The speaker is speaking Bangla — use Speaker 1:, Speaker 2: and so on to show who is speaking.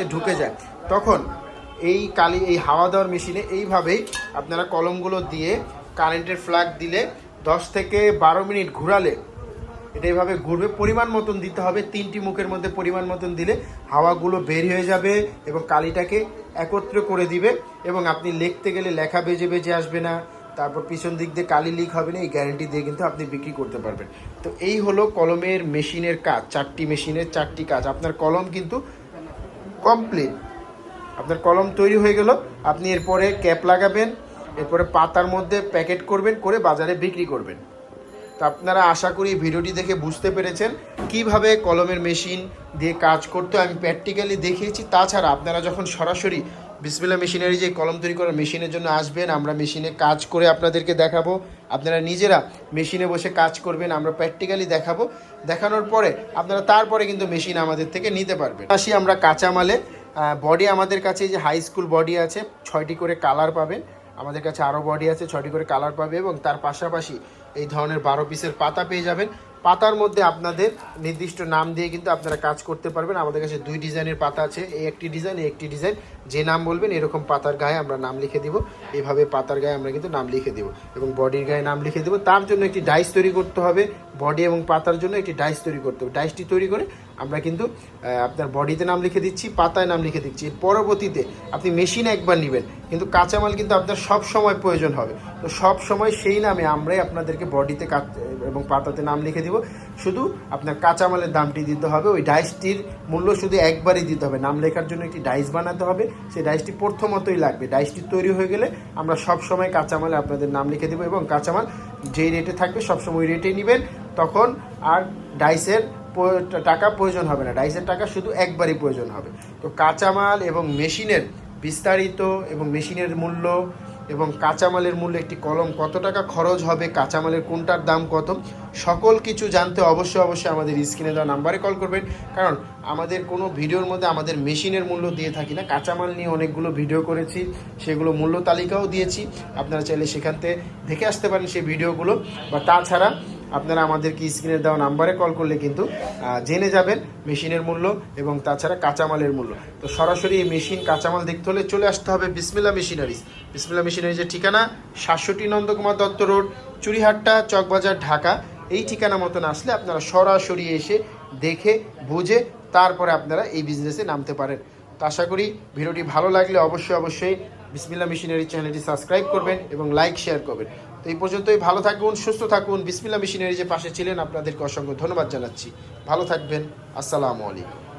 Speaker 1: যাতে ঢুকে যায়। তখন এই কালি, এই হাওয়া দেওয়ার মেশিনে এইভাবেই আপনারা কলমগুলো দিয়ে কারেন্টের ফ্ল্যাগ দিলে দশ থেকে বারো মিনিট ঘোরালে এটা এইভাবে ঘুরবে। পরিমাণ মতন দিতে হবে, তিনটি মুখের মধ্যে পরিমাণ মতন দিলে হাওয়াগুলো বের হয়ে যাবে এবং কালিটাকে একত্র করে দিবে এবং আপনি লিখতে গেলে লেখা বেজে বেজে আসবে না, তারপর পিছন দিক দিয়ে কালি লিক হবে না, এই গ্যারেন্টি দিয়ে কিন্তু আপনি বিক্রি করতে পারবেন। তো এই হলো কলমের মেশিনের কাজ, চারটি মেশিনের চারটি কাজ। আপনার কলম কিন্তু কমপ্লিট আপনার কলম তৈরি হয়ে গেল। আপনি এরপরে ক্যাপ লাগাবেন, এরপরে পাতার মধ্যে প্যাকেট করবেন, করে বাজারে বিক্রি করবেন। তো আপনারা আশা করি ভিডিওটি দেখে বুঝতে পেরেছেন কীভাবে কলমের মেশিন দিয়ে কাজ করতে আমি প্র্যাকটিক্যালি দেখিয়েছি। তাছাড়া আপনারা যখন সরাসরি বিসমিল্লা মেশিনারি যে কলম তৈরি করার মেশিনের জন্য আসবেন, আমরা মেশিনে কাজ করে আপনাদেরকে দেখাবো। আপনারা নিজেরা মেশিনে বসে কাজ করবেন, আমরা প্র্যাকটিক্যালি দেখাবো। দেখানোর পরে আপনারা তারপরে কিন্তু মেশিন আমাদের থেকে নিতে পারবেন। আসি আমরা কাঁচামালে বডি আমাদের কাছে যে হাই স্কুল বডি আছে, ছয়টি করে কালার পাবেন। আমাদের কাছে আরও বডি আছে, ছয়টি করে কালার পাবে এবং তার পাশাপাশি এই ধরনের বারো পিসের পাতা পেয়ে যাবেন। পাতার মধ্যে আপনাদের নির্দিষ্ট নাম দিয়ে কিন্তু আপনারা কাজ করতে পারবেন। আমাদের কাছে দুই ডিজাইনের পাতা আছে, এই একটি ডিজাইন, এই একটি ডিজাইন। যে নাম বলবেন, এরকম পাতার গায়ে আমরা নাম লিখে দিব। এভাবে পাতার গায়ে আমরা কিন্তু নাম লিখে দিব এবং বডির গায়ে নাম লিখে দেবো। তার জন্য একটি ডাইস তৈরি করতে হবে, বডি এবং পাতার জন্য একটি ডাইস তৈরি করতে হবে। ডাইসটি তৈরি করে আমরা কিন্তু আপনার বডিতে নাম লিখে দিচ্ছি, পাতায় নাম লিখে দিচ্ছি। পরবর্তীতে আপনি মেশিন একবার নেবেন, কিন্তু কাঁচামাল কিন্তু আপনার সব সময় প্রয়োজন হবে। তো সব সময় সেই নামে আমরাই আপনাদেরকে বডিতে এবং পাতাতে নাম লিখে দিব। শুধু আপনার কাঁচামালের দামটি দিতে হবে। ওই ডাইসটির মূল্য শুধু একবারই দিতে হবে। নাম লেখার জন্য একটি ডাইস বানাতে হবে। সেই ডাইসটি প্রথমতই লাগবে। ডাইসটি তৈরি হয়ে গেলে আমরা সব সময় কাঁচামালে আপনাদের নাম লিখে দেবো এবং কাঁচামাল যেই রেটে থাকবে সবসময় ওই রেটেই নেবেন। তখন আর ডাইসের টাকা প্রয়োজন হবে না। ডাইসের টাকা শুধু একবারই প্রয়োজন হবে। তো কাঁচামাল এবং মেশিনের বিস্তারিত এবং মেশিনের মূল্য এবং কাঁচামালের মূল্য একটি কলম, কত টাকা খরচ হবে, কাঁচামালের কোনটার দাম কত, সকল কিছু জানতে অবশ্যই অবশ্যই আমাদের স্ক্রিনে দেওয়া নাম্বারে কল করবেন। কারণ আমাদের কোনো ভিডিওর মধ্যে আমাদের মেশিনের মূল্য দিয়ে থাকি না। কাঁচামাল নিয়ে অনেকগুলো ভিডিও করেছি, সেগুলো মূল্য তালিকাও দিয়েছি। আপনারা চাইলে সেখান থেকে দেখে আসতে পারেন সেই ভিডিওগুলো। বা তাছাড়া আপনারা আমাদেরকে স্ক্রিনে দেওয়া নাম্বারে কল করলে কিন্তু জেনে যাবেন মেশিনের মূল্য এবং তাছাড়া কাঁচামালের মূল্য। তো সরাসরি এই মেশিন কাঁচামাল দেখতে হলে চলে আসতে হবে বিসমিল্লা মেশিনারিজ। বিসমিল্লা মেশিনারিজের ঠিকানা সাতষট্টি নন্দকুমার দত্ত রোড চুরিহাট্টা চকবাজার, ঢাকা। এই ঠিকানা মতন আসলে আপনারা সরাসরি এসে দেখে, বুঝে তারপরে আপনারা এই বিজনেসে নামতে পারেন। তো আশা করি ভিডিওটি ভালো লাগলে অবশ্যই অবশ্যই বিসমিল্লা মেশিনারি চ্যানেলটি সাবস্ক্রাইব করবেন এবং লাইক শেয়ার করবেন। তো এই পর্যন্তই, ভালো থাকুন, সুস্থ থাকুন। বিসমিল্লা মেশিনারি যে পাশে ছিলেন, আপনাদেরকে অসংখ্য ধন্যবাদ জানাচ্ছি। ভালো থাকবেন, আসসালামু আলাইকুম।